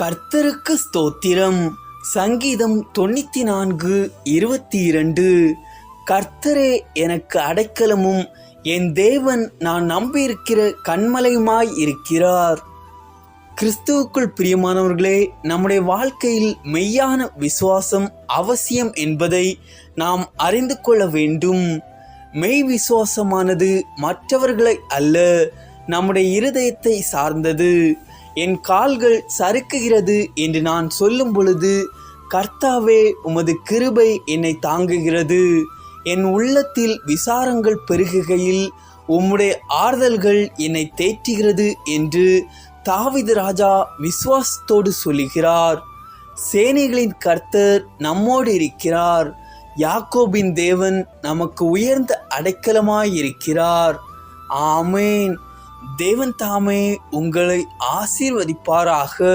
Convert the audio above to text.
கர்த்தருக்கு ஸ்தோத்திரம். சங்கீதம் தொண்ணூற்றி நான்கு இருபத்தி இரண்டு கர்த்தரே எனக்கு அடைக்கலமும் என் தேவன் நான் நம்பியிருக்கிற கண்மலையுமாய் இருக்கிறார். கிறிஸ்துவுக்குள் பிரியமானவர்களே நம்முடைய வாழ்க்கையில் மெய்யான விசுவாசம் அவசியம் என்பதை நாம் அறிந்து கொள்ள வேண்டும். மெய் விசுவாசமானது மற்றவர்களை அல்ல நம்முடைய இருதயத்தை சார்ந்தது. என் கால்கள் சறுக்குகிறது என்று நான் சொல்லும் பொழுது கர்த்தாவே உமது கிருபை என்னை தாங்குகிறது. என் உள்ளத்தில் விசாரங்கள் பெருகுகையில் உம்முடைய ஆறுதல்கள் என்னை தேற்றுகிறது என்று தாவிது ராஜா விசுவாசத்தோடு சொல்லுகிறார். சேனைகளின் கர்த்தர் நம்மோடு இருக்கிறார். யாக்கோபின் தேவன் நமக்கு உயர்ந்த அடைக்கலமாயிருக்கிறார் ஆமேன். தேவன் தாமே உங்களை ஆசீர்வதிப்பாராக.